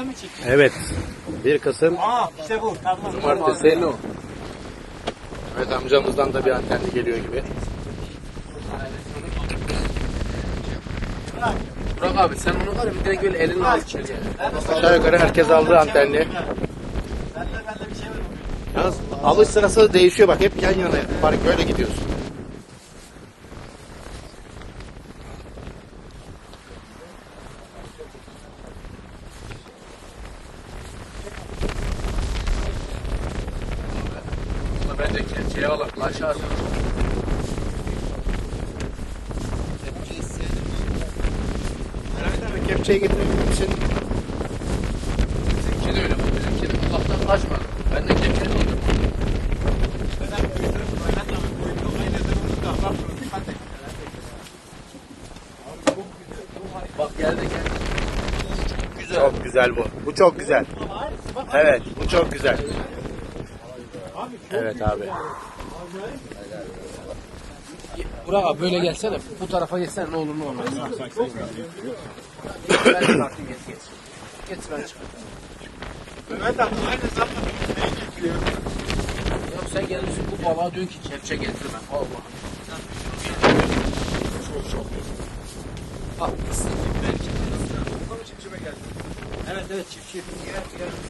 Benden mi çektin? Evet. 1 Kasım Aa işte bu. Tamam. Cumartesi. Evet amcamızdan da bir antenli geliyor gibi. Burak abi sen onu var ya bir direkt böyle elinle al içeriye. Aşağı yukarı herkes aldı antenli. Bende bende bir şey var. Yalnız alış sırası değişiyor bak hep yan yana park böyle gidiyoruz. Bence kepçeye alak. Aşağı Evet abi kepçeyi getirebilir misin? Bizimki de öyle. bu. Bizimki de kulaktan kaçmadı. Ben de kepçeyi aldım. Bak geldi geldi. Çok güzel bu. Bu çok güzel. Evet bu çok güzel. Evet abi. Burak böyle gelsene. Bu tarafa geçsene ne olur ne olmaz. ben geç geç. Geç ben çıkayım. Mehmet abi aynı zamanda beni çekiyor. Ya sen gelmişsin bu balığa diyorsun ki kepçe getirme. Allah. Bak Evet evet çiftçi.